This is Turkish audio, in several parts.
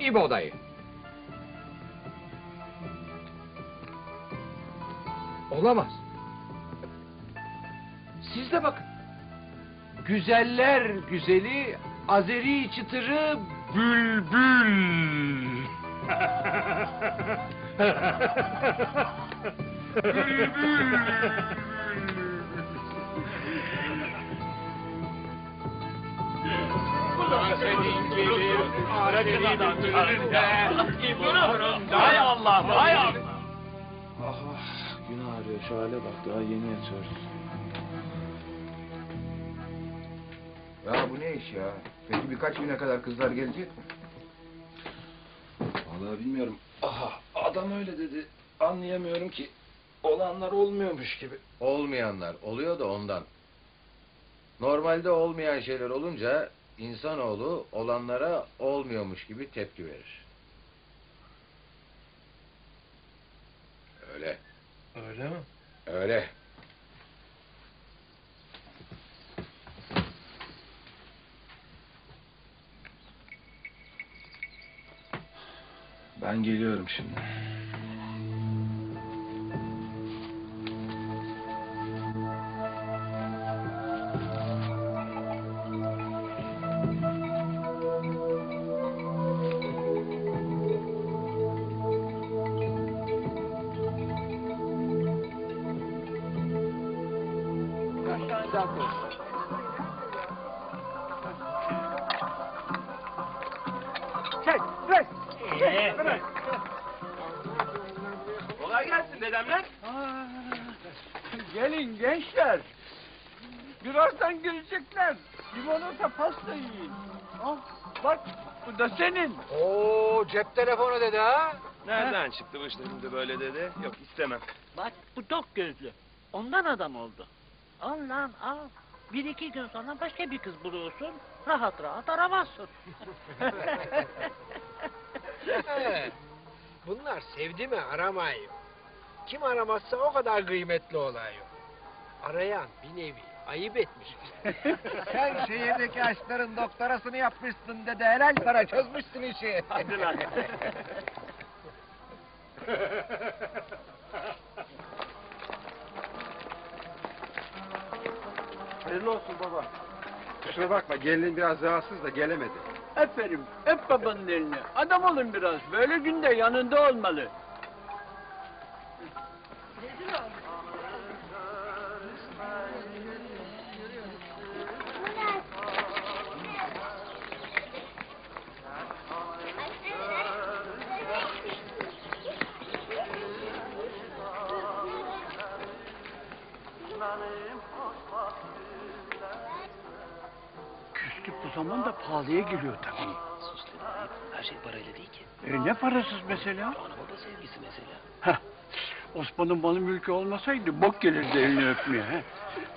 İbo dayı. Olamaz. Siz de bakın. Güzeller güzeli Azeri çıtırı bülbül. bülbül. Senin gibi Azeri bülbülünde Hay Allah, hay Allah. Ah ah gün ağrıyor şu hale bak daha yeni yatıyoruz. Ya bu ne iş ya? Peki birkaç güne kadar kızlar gelecek mi? Vallahi bilmiyorum. Aha adam öyle dedi. Anlayamıyorum ki. Olanlar olmuyormuş gibi. Olmayanlar oluyor da ondan. Normalde olmayan şeyler olunca insanoğlu olanlara olmuyormuş gibi tepki verir. Öyle, Öyle mi? öyle. Ben geliyorum şimdi. Kolay gelsin dedemler. Gelin gençler. Birazdan gelecekler. Limonata pasta yiyin. Al bak bu da senin. Oo cep telefonu dedi ha. Nereden çıktı bu işte şimdi böyle dedi? Yok istemem. Bak bu tok gözlü. Ondan adam oldu. Al lan al. Bir iki gün sonra başka bir kız buluyorsun. Rahat rahat aramazsın. He, Bunlar sevdi mi aramayın. Kim aramazsa o kadar kıymetli oluyor. Arayan bir nevi ayıp etmiş. Sen şehirdeki aşkların doktorasını yapmışsın dedi. Helal para çözmüşsün işi. Hadi lan. Hayırlı olsun baba. Kusura bakma gelinin biraz rahatsız da gelemedi. Aferin. Öp babanın elini. Adam olun biraz. Böyle günde yanında olmalı. Küslük bu zaman da pahalıya geliyor tabii. Sus dedim. Her şey parayla değil ki. E ne parasız mesela? Anama da sevgisi mesela. Heh. Osman'ın malı mülkü olmasaydı bok gelirdi elini öpmeye. He.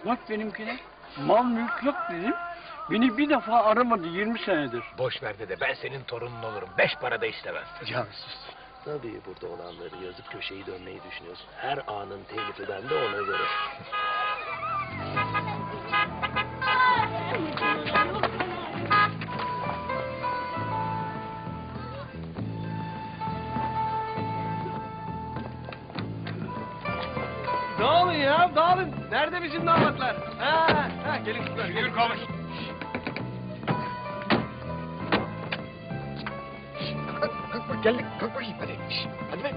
Bak benimkine mal mülk yok dedim. Beni bir defa aramadı 20 senedir. Boş ver dede ben senin torunun olurum. Beş para da istemem. Ya sus. Tabii burada olanları yazıp köşeyi dönmeyi düşünüyorsun. Her anın telifi bende ona göre. Dağılın ya dağılın. Nerede bizim damatlar? Ha, ha gelin kızlar. Yürü konuş. Geldik. Kalk bakayım hadi. Şişt, hadi be.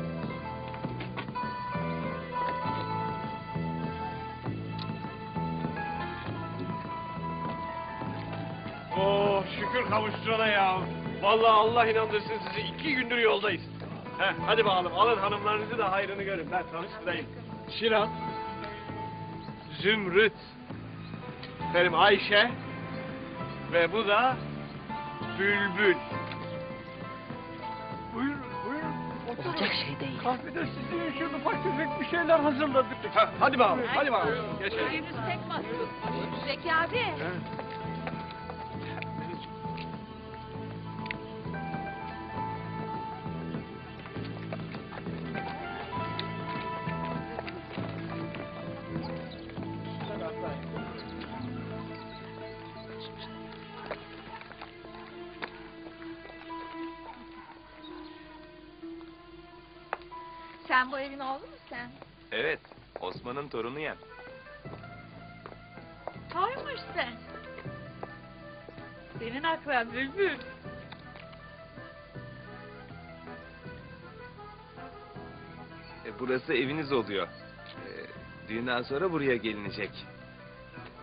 Oh şükür kavuşturana ya. Vallahi Allah inandırsın sizi iki gündür yoldayız. Heh, hadi bakalım alın hanımlarınızı da hayrını görün. Ben tanıştırayım. Şiran, Zümrüt, benim Ayşe ve bu da Bülbül. Olacak şey değil. Kahvede sizin için ufak tefek bir şeyler hazırladık. Ha, hadi bakalım, hadi bakalım. Geçelim. Henüz tek mahsus. Zeki abi. Sen bu evin oğlu musun? Evet, Osman'ın torunuyum. Toymuş sen. Senin akran bülbül. E, burası eviniz oluyor. E, düğünden sonra buraya gelinecek.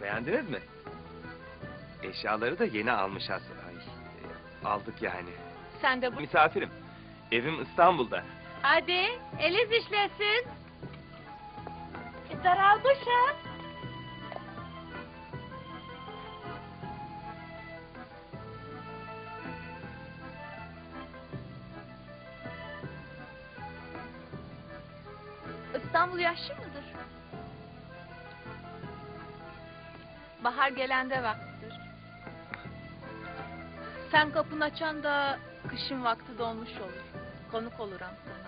Beğendiniz mi? Eşyaları da yeni almış aslında. Ay, e, aldık yani. Sen de bu... Misafirim. Evim İstanbul'da. Hadi eliz işlesin. E, daralmışım. İstanbul yaşlı mıdır? Bahar gelende vaktidir. Sen kapını açan da kışın vakti dolmuş olur. Konuk olurum sana.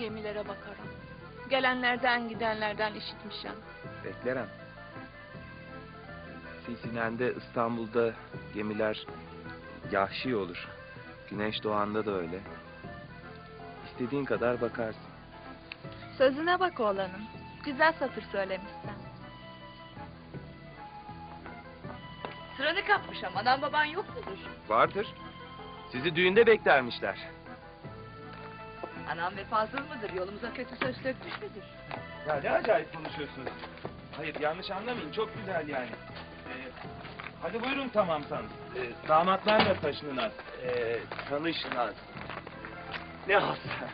Gemilere bakarım. Gelenlerden gidenlerden işitmişim. Beklerim. Sisinen'de İstanbul'da gemiler yahşi olur. Güneş doğanda da öyle. İstediğin kadar bakarsın. Sözüne bak oğlanım. Güzel satır söylemişsin. Sıranı kapmış ama adam baban yok mudur? Vardır. Sizi düğünde beklermişler. Anam vefasız mıdır? Yolumuza kötü söz dökmüş müdür? Ya ne acayip konuşuyorsunuz. Hayır yanlış anlamayın çok güzel yani. Ee, hadi buyurun tamamsanız. Ee, damatlarla taşınınız. Ee, tanışınız. Ne hasta.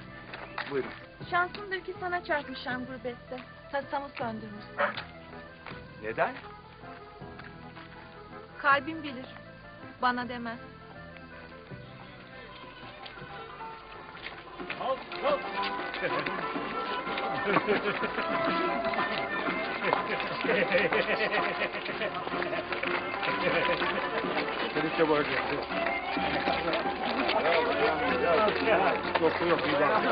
buyurun. Şansımdır ki sana çarpmışam gurbette. Tasamı söndürmüşsün. Neden? Kalbim bilir. Bana demez. Al, al. Çelikçe boyacaktı. Yok yok iyi bak.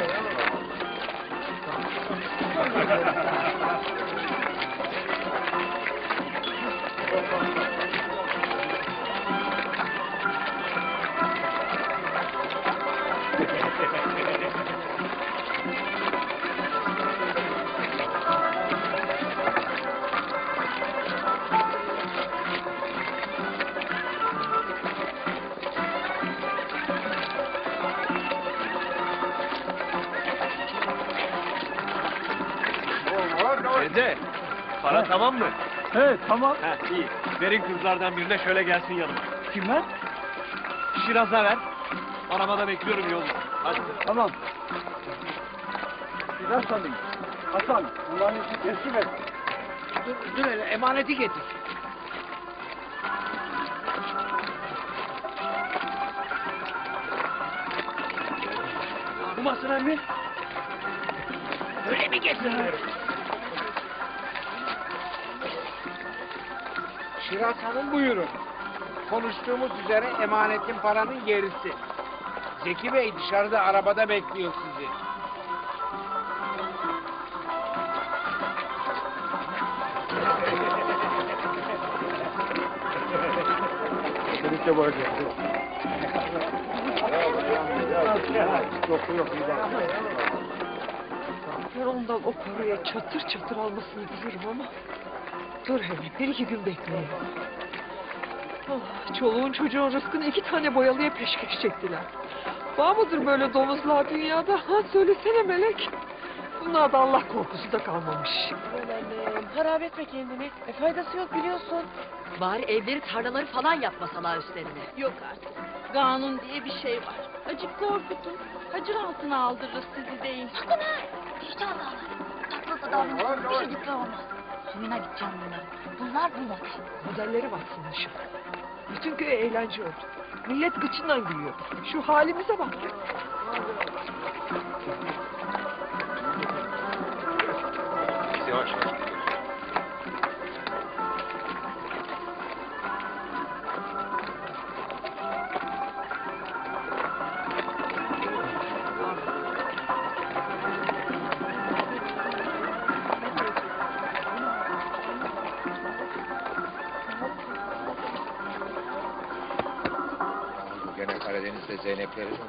Dede, para tamam mı? He tamam. Ha iyi. Verin kızlardan birine şöyle gelsin yanıma. Kime? Şiraz'a ver. Arabada bekliyorum yolda. Hadi. Tamam. Biraz alayım. Hasan, Allah'ın izniyle teslim et. Dur, dur hele emaneti getir. Kumasın emmi. Öyle mi getiriyor? Şiraz Hanım buyurun. Konuştuğumuz üzere emanetin paranın gerisi. Zeki Bey dışarıda arabada bekliyor sizi. Çelikçe boyacaktı. Yok yok iyi bak. Ben ondan o paraya çatır çatır almasını bilirim ama... Dur hele bir iki gün bekleyin. Ah, çoluğun çocuğun rızkını iki tane boyalıya peşkeş çektiler. Var mıdır böyle domuzlar dünyada? Ha söylesene melek. Bunlarda Allah korkusu da kalmamış. Annem harap etme kendini. E, faydası yok biliyorsun. Bari evleri tarlaları falan yapmasalar üstlerine. Yok artık. Kanun diye bir şey var. Acık korkutun. Hacır altına aldırırız sizi deyin. Sakın ha! Vicdan dağları. Takla da davranırsın bir şeycikler olmaz. Suyuna gideceğim bunların. Bunlar bu model. Modelleri baksana şu. Bütün köy eğlence oldu. Millet gıçından gülüyor. Şu halimize bak. Yavaş. Gene Zeynep'leri